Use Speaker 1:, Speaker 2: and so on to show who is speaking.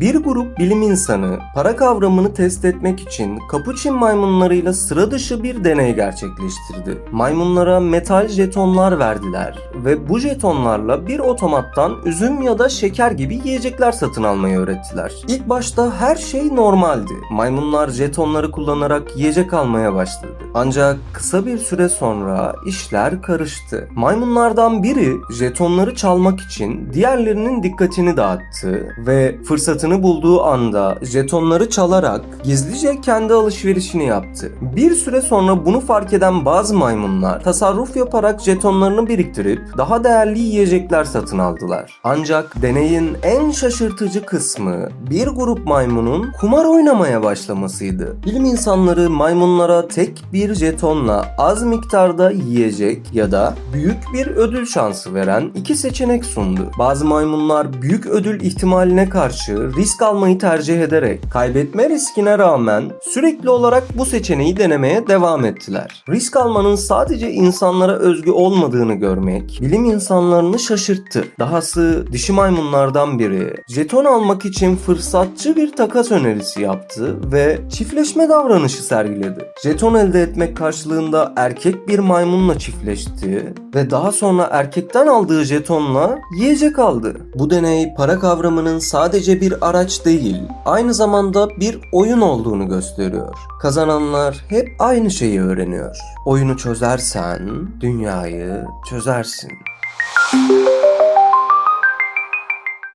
Speaker 1: Bir grup bilim insanı para kavramını test etmek için kapuçin maymunlarıyla sıra dışı bir deney gerçekleştirdi. Maymunlara metal jetonlar verdiler ve bu jetonlarla bir otomattan üzüm ya da şeker gibi yiyecekler satın almayı öğrettiler. İlk başta her şey normaldi. Maymunlar jetonları kullanarak yiyecek almaya başladı. Ancak kısa bir süre sonra işler karıştı. Maymunlardan biri jetonları çalmak için diğerlerinin dikkatini dağıttı ve fırsatını bulduğu anda jetonları çalarak gizlice kendi alışverişini yaptı. Bir süre sonra bunu fark eden bazı maymunlar tasarruf yaparak jetonlarını biriktirip daha değerli yiyecekler satın aldılar. Ancak deneyin en şaşırtıcı kısmı bir grup maymunun kumar oynamaya başlamasıydı. Bilim insanları maymunlara tek bir jetonla az miktarda yiyecek ya da büyük bir ödül şansı veren iki seçenek sundu. Bazı maymunlar büyük ödül ihtimaline karşı risk almayı tercih ederek kaybetme riskine rağmen sürekli olarak bu seçeneği denemeye devam ettiler. Risk almanın sadece insanlara özgü olmadığını görmek bilim insanlarını şaşırttı. Dahası dişi maymunlardan biri jeton almak için fırsatçı bir takas önerisi yaptı ve çiftleşme davranışı sergiledi. Jeton elde etmek karşılığında erkek bir maymunla çiftleşti ve daha sonra erkekten aldığı jetonla yiyecek aldı. Bu deney para kavramının sadece bir araç değil, aynı zamanda bir oyun olduğunu gösteriyor. Kazananlar hep aynı şeyi öğreniyor. Oyunu çözersen dünyayı çözersin.